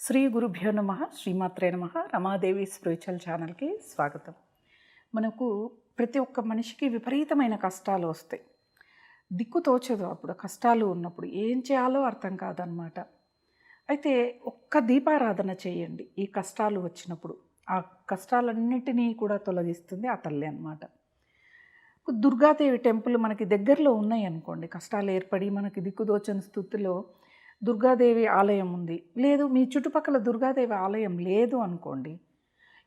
శ్రీ గురుభ్యో నమ శ్రీమాత్రే నమ రమాదేవి స్పిరిచువల్ ఛానల్కి స్వాగతం. మనకు ప్రతి ఒక్క మనిషికి విపరీతమైన కష్టాలు వస్తాయి. దిక్కు తోచదు అప్పుడు కష్టాలు ఉన్నప్పుడు. ఏం చేయాలో అర్థం కాదనమాట. అయితే ఒక్క దీపారాధన చేయండి ఈ కష్టాలు వచ్చినప్పుడు. ఆ కష్టాలన్నిటినీ కూడా తొలగిస్తుంది ఆ తల్లి అనమాట దుర్గాదేవి టెంపుల్ మనకి దగ్గరలో ఉన్నాయి అనుకోండి. కష్టాలు ఏర్పడి మనకి దిక్కుదోచని స్థుతిలో దుర్గాదేవి ఆలయం ఉంది. లేదు మీ చుట్టుపక్కల దుర్గాదేవి ఆలయం లేదు అనుకోండి.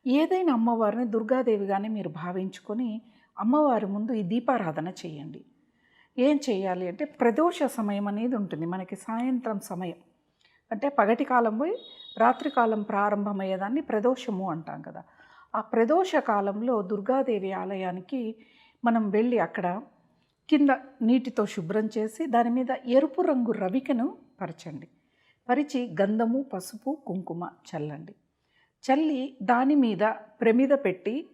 ఏదైనా అమ్మవారిని దుర్గాదేవిగానే మీరు భావించుకొని అమ్మవారి ముందు ఈ దీపారాధన చేయండి. ఏం చేయాలి అంటే ప్రదోష సమయం అనేది ఉంటుంది. మనకి సాయంత్రం సమయం. అంటే పగటి కాలం పోయి రాత్రికాలం ప్రారంభమయ్యేదాన్ని ప్రదోషము అంటాం కదా. ఆ ప్రదోష కాలంలో దుర్గాదేవి ఆలయానికి మనం వెళ్ళి అక్కడ కింద నీటితో శుభ్రం చేసి దాని మీద ఎరుపు రంగు రవికను పరచండి. పరిచి గంధము పసుపు కుంకుమ చల్లండి. చల్లి దాని మీద ప్రమిద పెట్టి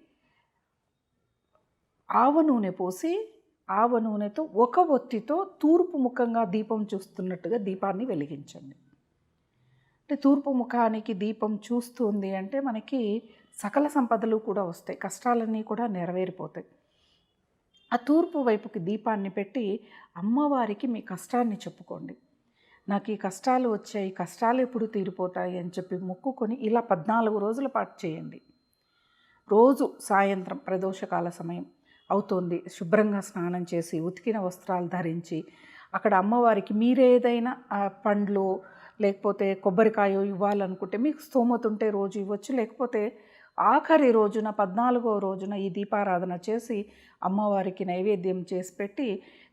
ఆవ నూనె పోసి ఆవ నూనెతో ఒక ఒత్తితో తూర్పు ముఖంగా దీపం చూస్తున్నట్టుగా దీపాన్ని వెలిగించండి. అంటే తూర్పు ముఖానికి దీపం చూస్తుంది అంటే మనకి సకల సంపదలు కూడా వస్తాయి. కష్టాలన్నీ కూడా నెరవేరిపోతాయి. ఆ తూర్పు వైపుకి దీపాన్ని పెట్టి అమ్మవారికి మీ కష్టాన్ని చెప్పుకోండి. నాకు ఈ కష్టాలు వచ్చాయి కష్టాలు ఎప్పుడు తీరిపోతాయి అని చెప్పి మొక్కుకొని ఇలా పద్నాలుగు రోజుల పాటు చేయండి. రోజు సాయంత్రం ప్రదోషకాల సమయం అవుతోంది. శుభ్రంగా స్నానం చేసి ఉతికిన వస్త్రాలు ధరించి అక్కడ అమ్మవారికి మీరేదైనా పండ్లు లేకపోతే కొబ్బరికాయ ఇవ్వాలనుకుంటే మీకు స్తోమత ఉంటే రోజు ఇవ్వచ్చు. లేకపోతే ఆఖరి రోజున పద్నాలుగో రోజున ఈ దీపారాధన చేసి అమ్మవారికి నైవేద్యం చేసి పెట్టి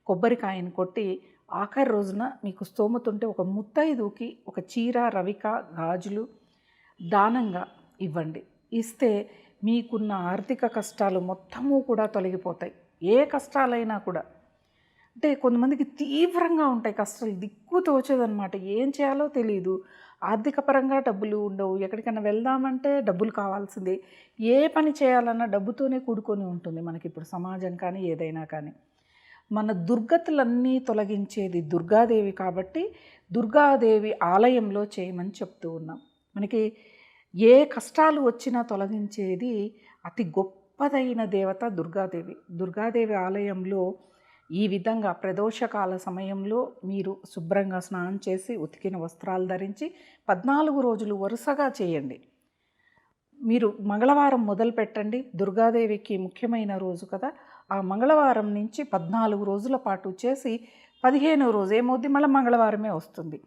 కొబ్బరికాయని కొట్టి ఆఖరి రోజున మీకు స్తోమత ఉంటే ఒక ముత్తైదుకి ఒక చీర రవిక గాజులు దానంగా ఇవ్వండి. ఇస్తే మీకున్న ఆర్థిక కష్టాలు మొత్తము కూడా తొలగిపోతాయి. ఏ కష్టాలైనా కూడా. అంటే కొంతమందికి తీవ్రంగా ఉంటాయి కష్టాలు దిక్కు తోచదనమాట ఏం చేయాలో తెలియదు ఆర్థిక పరంగా డబ్బులు ఉండవు. ఎక్కడికైనా వెళ్దామంటే డబ్బులు కావాల్సిందే. ఏ పని చేయాలన్నా డబ్బుతోనే కూడుకొని ఉంటుంది మనకి ఇప్పుడు సమాజం కానీ ఏదైనా కానీ. మన దుర్గతులన్నీ తొలగించేది దుర్గాదేవి కాబట్టి దుర్గాదేవి ఆలయంలో చేయమని చెప్తూ ఉన్నాం. మనకి ఏ కష్టాలు వచ్చినా తొలగించేది అతి గొప్పదైన దేవత దుర్గాదేవి. దుర్గాదేవి ఆలయంలో ఈ విధంగా ప్రదోషకాల సమయంలో మీరు శుభ్రంగా స్నానం చేసి ఉతికిన వస్త్రాలు ధరించి పద్నాలుగు రోజులు వరుసగా చేయండి. మీరు మంగళవారం మొదలు పెట్టండి దుర్గాదేవికి ముఖ్యమైన రోజు కదా. ఆ మంగళవారం నుంచి పద్నాలుగు రోజుల పాటు చేసి పదిహేనో రోజు ఏమవుద్ది మళ్ళీ మంగళవారమే వస్తుంది.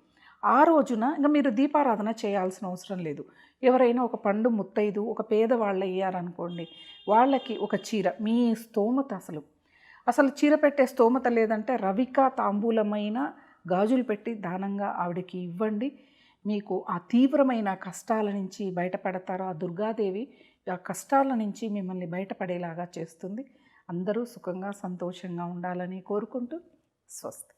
ఆ రోజున ఇంకా మీరు దీపారాధన చేయాల్సిన అవసరం లేదు. ఎవరైనా ఒక పండు ముత్తైదు ఒక పేదవాళ్ళు అయ్యారనుకోండి వాళ్ళకి ఒక చీర మీ స్తోమత అసలు. అసలు చీర పెట్టే స్తోమత లేదంటే రవిక తాంబూలమైన గాజులు పెట్టి దానంగా ఆవిడకి ఇవ్వండి. మీకు ఆ తీవ్రమైన కష్టాల నుంచి బయటపడతారు. ఆ దుర్గాదేవి ఆ కష్టాల నుంచి మిమ్మల్ని బయటపడేలాగా చేస్తుంది. అందరూ సుఖంగా సంతోషంగా ఉండాలని కోరుకుంటూ స్వస్తి.